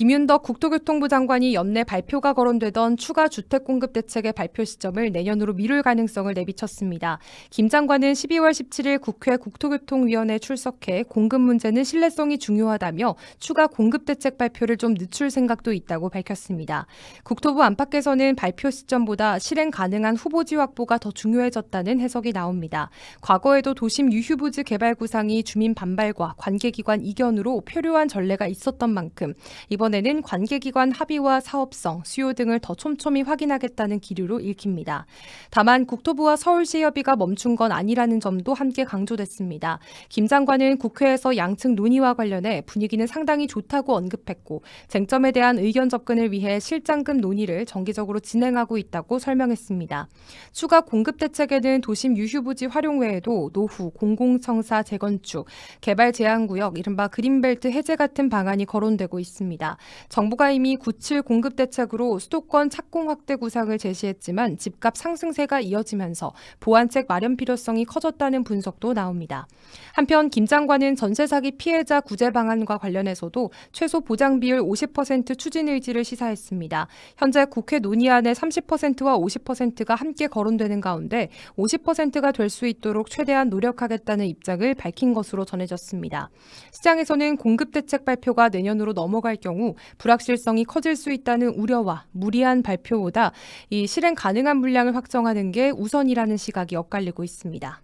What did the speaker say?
김윤덕 국토교통부 장관이 연내 발표가 거론되던 추가 주택 공급 대책의 발표 시점을 내년으로 미룰 가능성을 내비쳤습니다. 김 장관은 12월 17일 국회 국토교통위원회 출석해 공급 문제는 신뢰성이 중요하다며 추가 공급 대책 발표를 좀 늦출 생각도 있다고 밝혔습니다. 국토부 안팎에서는 발표 시점보다 실행 가능한 후보지 확보가 더 중요해졌다는 해석이 나옵니다. 과거에도 도심 유휴부지 개발 구상이 주민 반발과 관계기관 이견으로 표류한 전례가 있었던 만큼 이번 에는 관계기관 합의와 사업성, 수요 등을 더 촘촘히 확인하겠다는 기류로 읽힙니다. 다만 국토부와 서울시 협의가 멈춘 건 아니라는 점도 함께 강조됐습니다. 김 장관은 국회에서 양측 논의와 관련해 분위기는 상당히 좋다고 언급했고 쟁점에 대한 의견 접근을 위해 실장급 논의를 정기적으로 진행하고 있다고 설명했습니다. 추가 공급 대책에는 도심 유휴부지 활용 외에도 노후, 공공청사 재건축, 개발 제한구역, 이른바 그린벨트 해제 같은 방안이 거론되고 있습니다. 정부가 이미 97 공급 대책으로 수도권 착공 확대 구상을 제시했지만 집값 상승세가 이어지면서 보완책 마련 필요성이 커졌다는 분석도 나옵니다. 한편 김 장관은 전세 사기 피해자 구제 방안과 관련해서도 최소 보장 비율 50% 추진 의지를 시사했습니다. 현재 국회 논의안에 30%와 50%가 함께 거론되는 가운데 50%가 될 수 있도록 최대한 노력하겠다는 입장을 밝힌 것으로 전해졌습니다. 시장에서는 공급 대책 발표가 내년으로 넘어갈 경우 불확실성이 커질 수 있다는 우려와 무리한 발표보다 이 실행 가능한 물량을 확정하는 게 우선이라는 시각이 엇갈리고 있습니다.